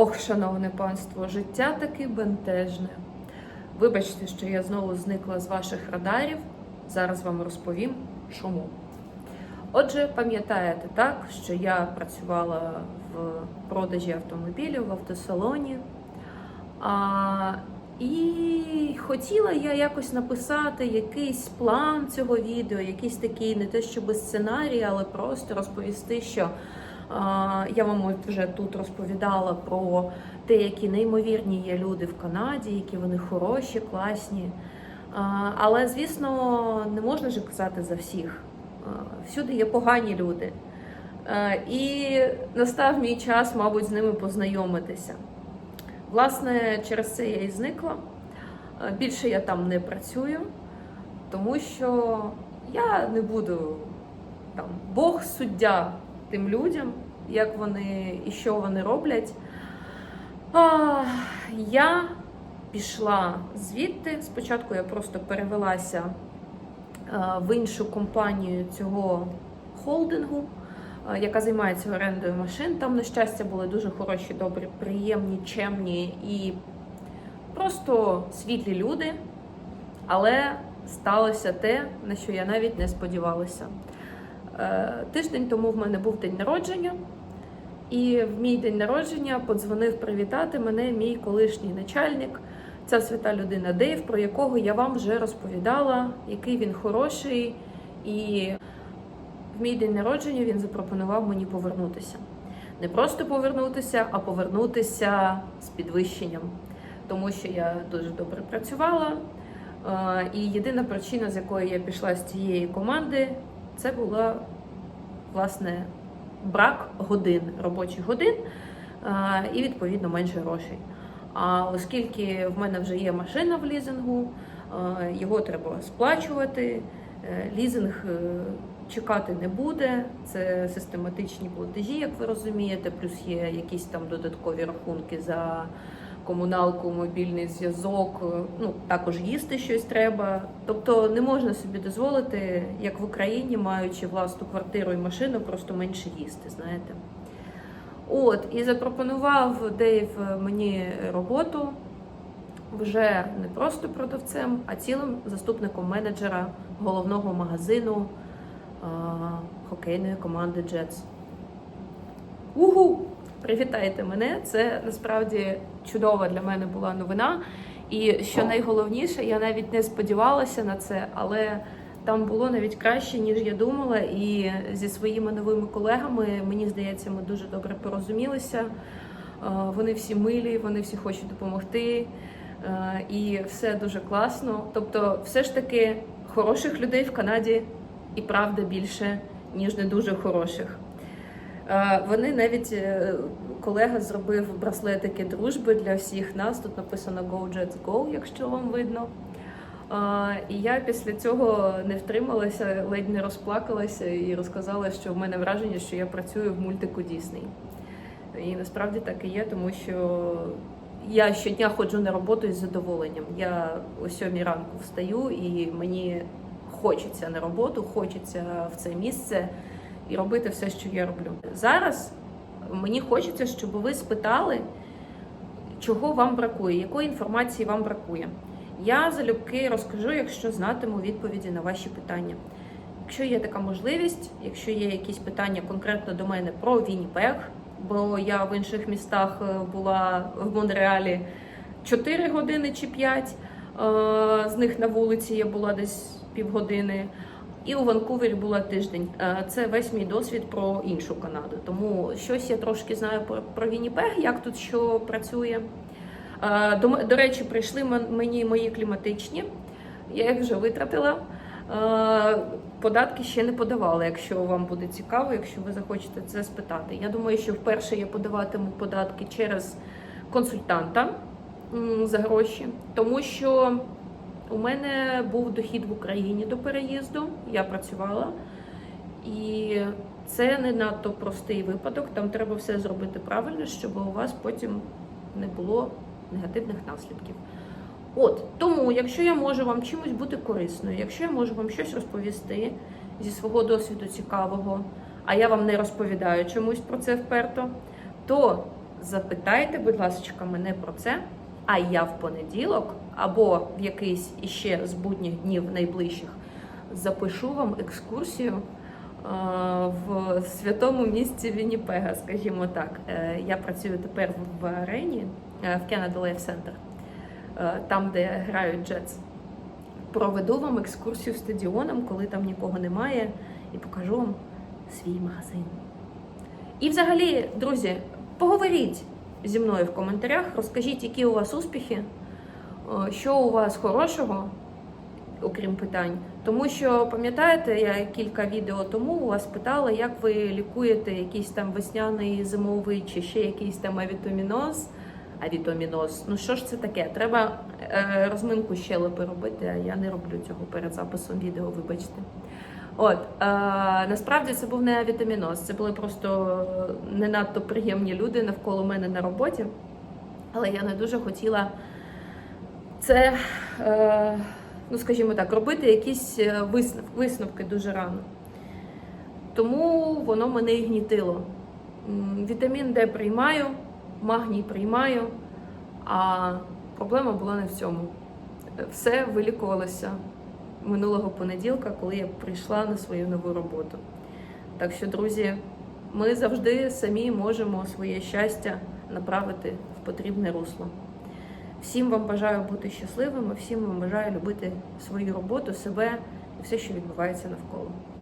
Ох, шановне панство, життя таки бентежне. Вибачте, що я знову зникла з ваших радарів. Зараз вам розповім, чому. Отже, пам'ятаєте так, що я працювала в продажі автомобілів в автосалоні. А, і хотіла я якось написати якийсь план цього відео, якийсь такий, не те щоб сценарій, але просто розповісти, що я вам вже тут розповідала про те, які неймовірні є люди в Канаді, які вони хороші, класні. Але, звісно, не можна ж казати за всіх. Всюди є погані люди. І настав мій час, мабуть, з ними познайомитися. Власне, через це я і зникла. Більше я там не працюю, тому що я не буду там Бог суддя тим людям, як вони і що вони роблять. А, я пішла звідти. Спочатку я просто перевелася в іншу компанію цього холдингу яка займається орендою машин. Там, на щастя, були дуже хороші, добрі, приємні, чемні і просто світлі люди. Але сталося те, на що я навіть не сподівалася. Е, Тиждень тому в мене був день народження, і в мій день народження подзвонив привітати мене мій колишній начальник. Ця свята людина Дейв, про якого я вам вже розповідала, який він хороший і в мій день народження він запропонував мені повернутися. Не просто повернутися, а повернутися з підвищенням. Тому що я дуже добре працювала. Е, І єдина причина, з якої я пішла з цієї команди, це була власне брак годин, робочих годин е, і відповідно менше грошей. А оскільки в мене вже є машина в лізингу, е, його треба сплачувати, е, лізинг чекати не буде. Це систематичні платежі, як ви розумієте, плюс є якісь там додаткові рахунки за комуналку, мобільний зв'язок. Ну також їсти щось треба. Тобто не можна собі дозволити, як в Україні, маючи власну квартиру і машину, просто менше їсти. Знаєте. От, і запропонував Дейв мені роботу вже не просто продавцем, а цілим заступником менеджера головного магазину а, хокейної команди Jets. Угу! Привітайте мене! Це насправді чудова для мене була новина. І що найголовніше, я навіть не сподівалася на це, але там було навіть краще, ніж я думала. І зі своїми новими колегами, мені здається, ми дуже добре порозумілися. Е, Вони всі милі, вони всі хочуть допомогти. Е, І все дуже класно. Тобто, все ж таки, хороших людей в Канаді і правда більше, ніж не дуже хороших. Е, Вони навіть е, колега зробив браслетики дружби для всіх нас. Тут написано Go Jets Go, якщо вам видно. Е, І я після цього не втрималася, ледь не розплакалася і розказала, що в мене враження, що я працюю в мультику Дісней. І насправді так і є, тому що я щодня ходжу на роботу із задоволенням. Я о сьомій ранку встаю і мені хочеться на роботу, хочеться в це місце і робити все, що я роблю. Зараз мені хочеться, щоб ви спитали, чого вам бракує, якої інформації вам бракує. Я залюбки розкажу, якщо знатиму відповіді на ваші питання. Якщо є така можливість, якщо є якісь питання конкретно до мене про Вінніпег, бо я в інших містах е, була в Монреалі 4 години чи 5, е, з них на вулиці я була десь півгодини. І у Ванкувері була тиждень. Е, Це весь мій досвід про іншу Канаду. Тому щось я трошки знаю про, про Вінніпег, як тут що працює. Е, До, до речі, прийшли мені мої кліматичні. Я їх вже витратила. Е, Податки ще не подавала, якщо вам буде цікаво, якщо ви захочете це спитати. Я думаю, що вперше я подаватиму податки через консультанта за гроші, тому що у мене був дохід в Україні до переїзду, я працювала, і це не надто простий випадок. Там треба все зробити правильно, щоб у вас потім не було негативних наслідків. От тому, якщо я можу вам чимось бути корисною, якщо я можу вам щось розповісти зі свого досвіду цікавого, а я вам не розповідаю чомусь про це вперто, то запитайте, будь ласка, мене про це. А я в понеділок або в якийсь іще з будніх днів найближчих запишу вам екскурсію е, в святому місці Вінніпега, скажімо так. Е, Я працюю тепер в арені е, в Canada Life Center, там, де грають джетс. Проведу вам екскурсію стадіоном, коли там нікого немає, і покажу вам свій магазин. І взагалі, друзі, поговоріть зі мною в коментарях, розкажіть, які у вас успіхи, е, що у вас хорошого, окрім питань. Тому що, пам'ятаєте, я кілька відео тому у вас питала, як ви лікуєте якийсь там весняний зимовий чи ще якийсь там авітаміноз. Авітаміноз. Ну що ж це таке? Треба е, розминку щелепи робити, а я не роблю цього перед записом відео, вибачте. От е, насправді це був не авітаміноз, це були просто не надто приємні люди навколо мене на роботі. Але я не дуже хотіла це, е, ну скажімо так, робити якісь е, висновки, висновки дуже рано. Тому воно мене і гнітило. Вітамін Д приймаю, магній приймаю, а проблема була не в цьому. Все вилікувалося минулого понеділка, коли я прийшла на свою нову роботу. Так що, друзі, ми завжди самі можемо своє щастя направити в потрібне русло. Всім вам бажаю бути щасливими, всім вам бажаю любити свою роботу, себе і все, що відбувається навколо.